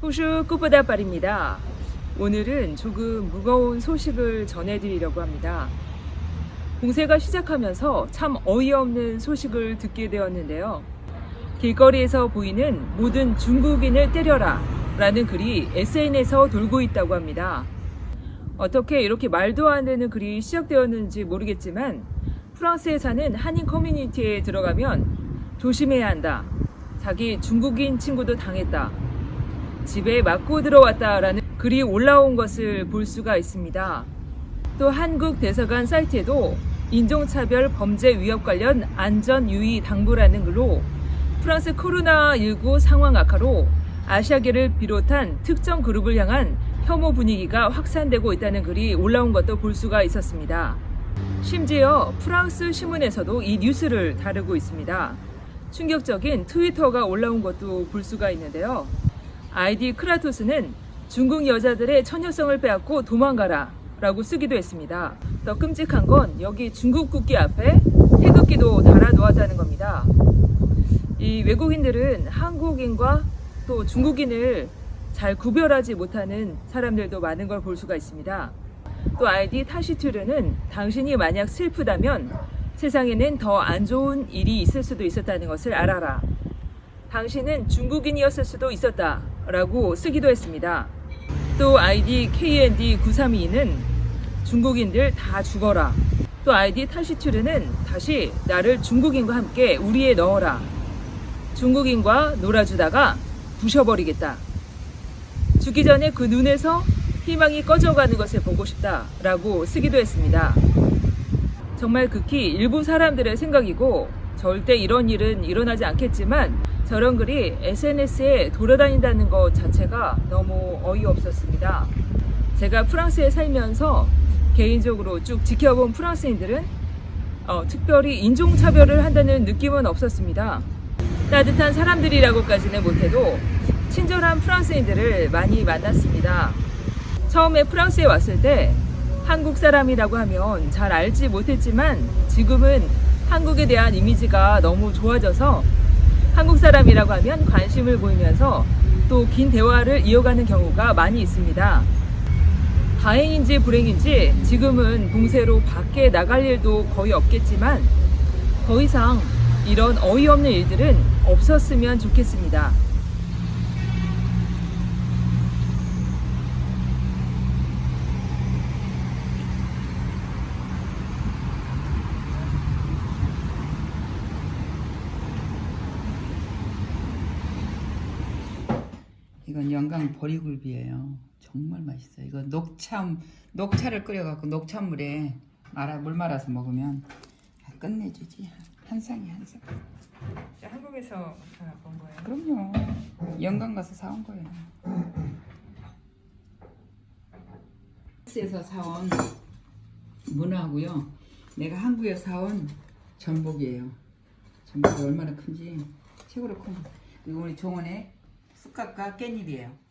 호슈 꾸보다빨입니다. 오늘은 조금 무거운 소식을 전해드리려고 합니다. 공세가 시작하면서 참 어이없는 소식을 듣게 되었는데요. 길거리에서 보이는 모든 중국인을 때려라 라는 글이 SNS에서 돌고 있다고 합니다. 어떻게 이렇게 말도 안 되는 글이 시작되었는지 모르겠지만 프랑스에 사는 한인 커뮤니티에 들어가면 조심해야 한다. 자기 중국인 친구도 당했다. 집에 맞고 들어왔다라는 글이 올라온 것을 볼 수가 있습니다. 또 한국 대사관 사이트에도 인종차별 범죄 위협 관련 안전 유의 당부라는 글로 프랑스 코로나19 상황 악화로 아시아계를 비롯한 특정 그룹을 향한 혐오 분위기가 확산되고 있다는 글이 올라온 것도 볼 수가 있었습니다. 심지어 프랑스 신문에서도 이 뉴스를 다루고 있습니다. 충격적인 트위터가 올라온 것도 볼 수가 있는데요. 아이디 크라토스는 중국 여자들의 처녀성을 빼앗고 도망가라 라고 쓰기도 했습니다. 더 끔찍한 건 여기 중국 국기 앞에 태극기도 달아 놓았다는 겁니다. 이 외국인들은 한국인과 또 중국인을 잘 구별하지 못하는 사람들도 많은 걸 볼 수가 있습니다. 또 아이디 타시투르는 당신이 만약 슬프다면 세상에는 더 안 좋은 일이 있을 수도 있었다는 것을 알아라. 당신은 중국인이었을 수도 있었다. 라고 쓰기도 했습니다. 또 아이디 KND932는 중국인들 다 죽어라. 또 아이디 타시투르는 다시 나를 중국인과 함께 우리에 넣어라. 중국인과 놀아주다가 부셔버리겠다. 죽기 전에 그 눈에서 희망이 꺼져가는 것을 보고 싶다. 라고 쓰기도 했습니다. 정말 극히 일부 사람들의 생각이고 절대 이런 일은 일어나지 않겠지만 저런 글이 SNS에 돌아다닌다는 것 자체가 너무 어이없었습니다. 제가 프랑스에 살면서 개인적으로 쭉 지켜본 프랑스인들은 어, 특별히 인종차별을 한다는 느낌은 없었습니다. 따뜻한 사람들이라고까지는 못해도 친절한 프랑스인들을 많이 만났습니다. 처음에 프랑스에 왔을 때 한국 사람이라고 하면 잘 알지 못했지만 지금은 한국에 대한 이미지가 너무 좋아져서 한국 사람이라고 하면 관심을 보이면서 또 긴 대화를 이어가는 경우가 많이 있습니다. 다행인지 불행인지 지금은 봉쇄로 밖에 나갈 일도 거의 없겠지만 더 이상 이런 어이없는 일들은 없었으면 좋겠습니다. 이건 영강 보리굴비예요. 정말 맛있어요. 이거 녹참 녹차를 끓여갖고 녹차물에 말아 물 말아서 먹으면 아, 끝내주지. 한 상이 한 상. 한국에서 본 거예요. 그럼요. 영강 가서 사온 거예요. 에서 사온 문어하고요. 내가 한국에서 사온 전복이에요. 전복이 얼마나 큰지 최고로 큰. 거. 이거 우리 종원의 쑥갓과 깻잎이에요.